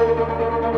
மல்லிகையே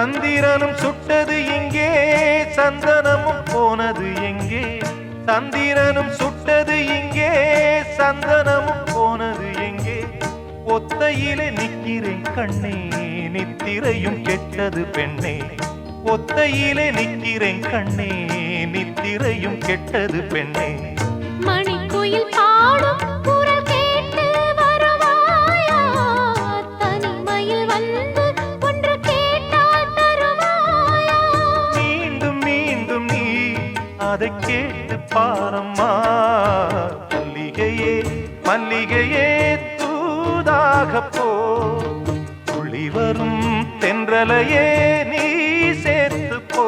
சந்திரனும் சுட்டது எங்கே சந்தனமும் போனது எங்கே? சந்திரனும் சுட்டது எங்கே சந்தனமும் போனது எங்கே? ஒத்தையிலே நிற்கிறேன் கண்ணே நித்திரையும் கெட்டது பெண்ணே. ஒத்தையிலே நிற்கிறேன் கண்ணே நித்திரையும் கெட்டது பெண்ணே. மணி பாரம்மா. மல்லிகையே மல்லிகையே தூதாக போ துளி வரும் தென்றலையே நீ சேர்த்து போ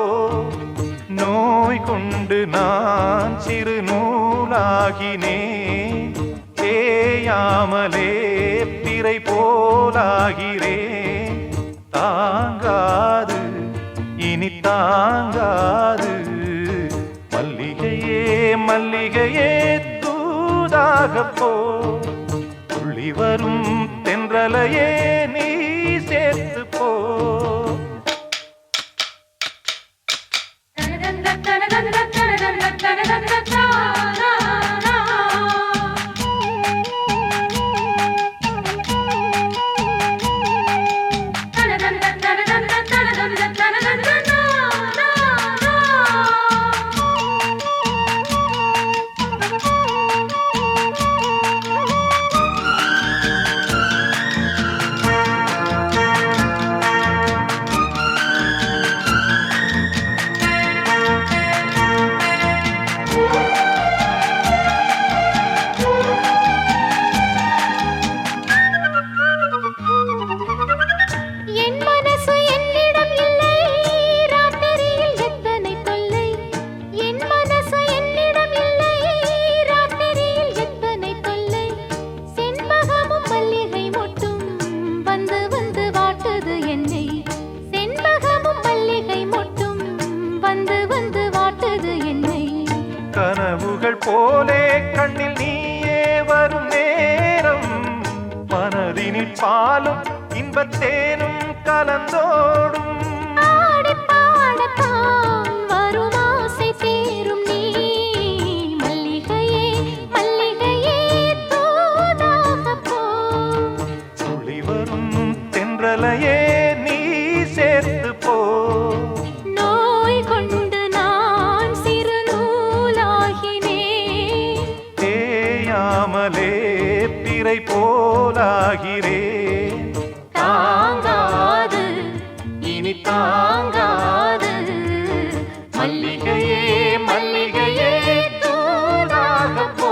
நோய் கொண்டு நான் சிறு நூலாகினேன். தேயாமலே பிறை போலாகிறேன். தாங்காது இனி தாங்காது. மல்லிகையே தூதாக போ. துள்ளி வரும் தென்றலையே நீ கனவுகள் போலே கண்ணில் நீயே வரும் நேரம். மனதினில் பாலும் இன்பத்தேனும் கலந்தோடும். தாங்காகிறேன் தாங்காது இனி தாங்காது. மல்லிகையே மல்லிகையே தூதாக போ.